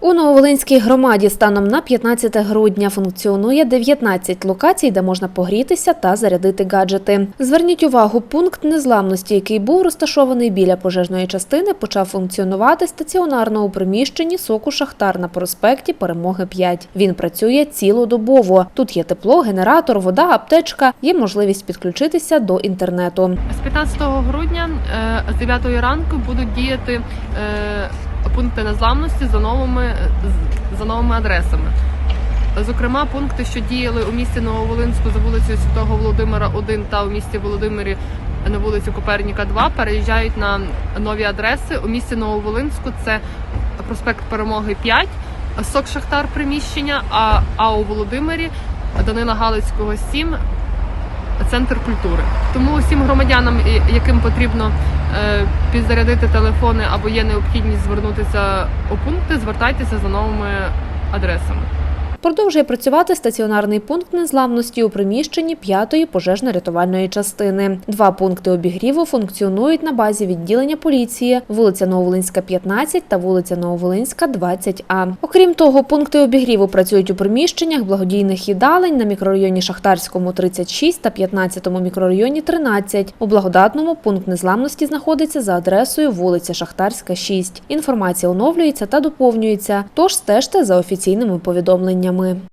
У Нововолинській громаді станом на 15 грудня функціонує 19 локацій, де можна погрітися та зарядити гаджети. Зверніть увагу, пункт незламності, який був розташований біля пожежної частини, почав функціонувати стаціонарно у приміщенні соку Шахтар на проспекті Перемоги 5. Він працює цілодобово. Тут є тепло, генератор, вода, аптечка. Є можливість підключитися до інтернету. З 15 грудня е, з 9 ранку будуть діяти е, пункти незламності за новими, з- за новими адресами. Зокрема, пункти, що діяли у місті Нововолинську за вулицею Святого Володимира 1 та у місті Володимирі на вулицю Коперніка 2, переїжджають на нові адреси. У місті Нововолинську це проспект Перемоги 5, Сок Шахтар приміщення, а, а у Володимирі Данила Галицького 7, центр культури. Тому усім громадянам, яким потрібно е, підзарядити телефони або є необхідність звернутися у пункти, звертайтеся за новими адресами. Продовжує працювати стаціонарний пункт незламності у приміщенні п'ятої пожежно-рятувальної частини. Два пункти обігріву функціонують на базі відділення поліції вулиця Нововолинська, 15 та вулиця Нововолинська, 20А. Окрім того, пункти обігріву працюють у приміщеннях благодійних їдалень на мікрорайоні Шахтарському 36 та 15 мікрорайоні 13. У благодатному пункт незламності знаходиться за адресою вулиця Шахтарська, 6. Інформація оновлюється та доповнюється, тож стежте за офіційними повідомленнями обмеженнями.